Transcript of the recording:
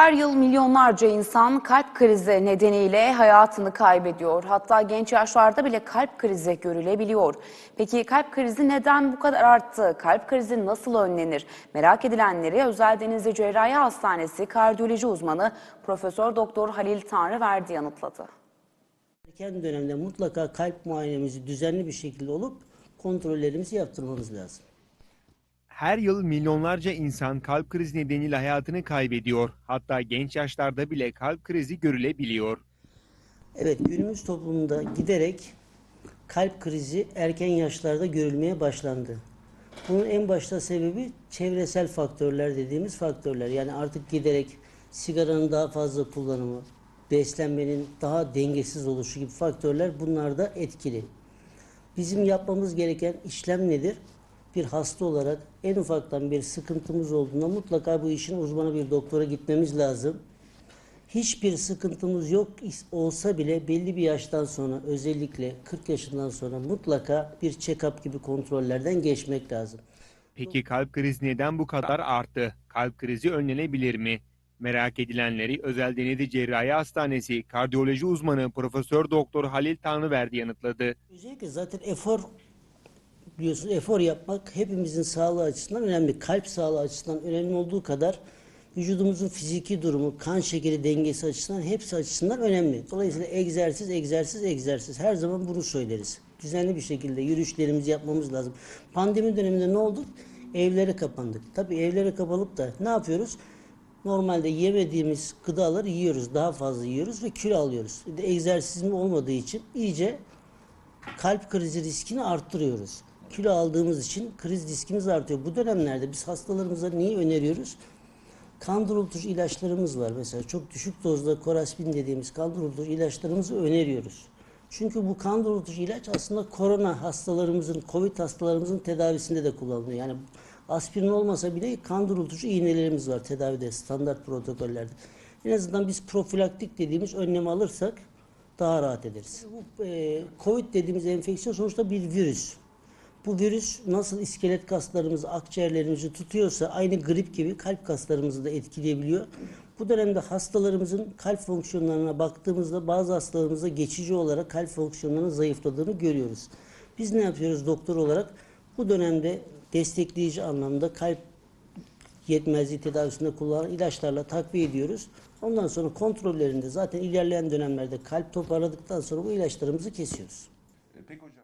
Her yıl milyonlarca insan kalp krizi nedeniyle hayatını kaybediyor. Hatta genç yaşlarda bile kalp krizi görülebiliyor. Peki kalp krizi neden bu kadar arttı? Kalp krizi nasıl önlenir? Merak edilenleri Özel Denizli Cerrahi Hastanesi kardiyoloji uzmanı Profesör Doktor Halil Tanrıverdi yanıtladı. Erken dönemde mutlaka kalp muayenemizi düzenli bir şekilde olup kontrollerimizi yaptırmamız lazım. Her yıl milyonlarca insan kalp krizi nedeniyle hayatını kaybediyor. Hatta genç yaşlarda bile kalp krizi görülebiliyor. Evet günümüz toplumunda giderek kalp krizi erken yaşlarda görülmeye başlandı. Bunun en başta sebebi çevresel faktörler dediğimiz faktörler. Yani artık giderek sigaranın daha fazla kullanımı, beslenmenin daha dengesiz oluşu gibi faktörler bunlar da etkili. Bizim yapmamız gereken işlem nedir? Bir hasta olarak en ufaktan bir sıkıntımız olduğunda mutlaka bu işin uzmanı bir doktora gitmemiz lazım. Hiçbir sıkıntımız yok olsa bile belli bir yaştan sonra özellikle 40 yaşından sonra mutlaka bir check-up gibi kontrollerden geçmek lazım. Peki kalp krizi neden bu kadar arttı? Kalp krizi önlenebilir mi? Merak edilenleri Özel Denizli Cerrahi Hastanesi kardiyoloji uzmanı Profesör Doktor Halil Tanrıverdi yanıtladı. Özellikle zaten efor biliyorsunuz efor yapmak hepimizin sağlığı açısından önemli. Kalp sağlığı açısından önemli olduğu kadar vücudumuzun fiziki durumu, kan şekeri dengesi açısından hepsi açısından önemli. Dolayısıyla egzersiz, egzersiz, egzersiz. Her zaman bunu söyleriz. Düzenli bir şekilde yürüyüşlerimizi yapmamız lazım. Pandemi döneminde ne oldu? Evlere kapandık. Tabii evlere kapalıp da ne yapıyoruz? Normalde yemediğimiz gıdaları yiyoruz, daha fazla yiyoruz ve kilo alıyoruz. Egzersizim olmadığı için iyice kalp krizi riskini arttırıyoruz. Kilo aldığımız için kriz riskimiz artıyor. Bu dönemlerde biz hastalarımıza neyi öneriyoruz? Kan durultucu ilaçlarımız var. Mesela çok düşük dozda koraspin dediğimiz kan durultucu ilaçlarımızı öneriyoruz. Çünkü bu kan durultucu ilaç aslında korona hastalarımızın, covid hastalarımızın tedavisinde de kullanılıyor. Yani aspirin olmasa bile kan durultucu iğnelerimiz var tedavide, standart protokollerde. En azından biz profilaktik dediğimiz önlemi alırsak daha rahat ederiz. Bu e, Covid dediğimiz enfeksiyon sonuçta bir virüs. Bu virüs nasıl iskelet kaslarımızı, akciğerlerimizi tutuyorsa aynı grip gibi kalp kaslarımızı da etkileyebiliyor. Bu dönemde hastalarımızın kalp fonksiyonlarına baktığımızda bazı hastalarımızda geçici olarak kalp fonksiyonlarının zayıfladığını görüyoruz. Biz ne yapıyoruz doktor olarak? Bu dönemde destekleyici anlamda kalp yetmezliği tedavisinde kullanılan ilaçlarla takviye ediyoruz. Ondan sonra kontrollerinde zaten ilerleyen dönemlerde kalp toparladıktan sonra bu ilaçlarımızı kesiyoruz. Peki hocam.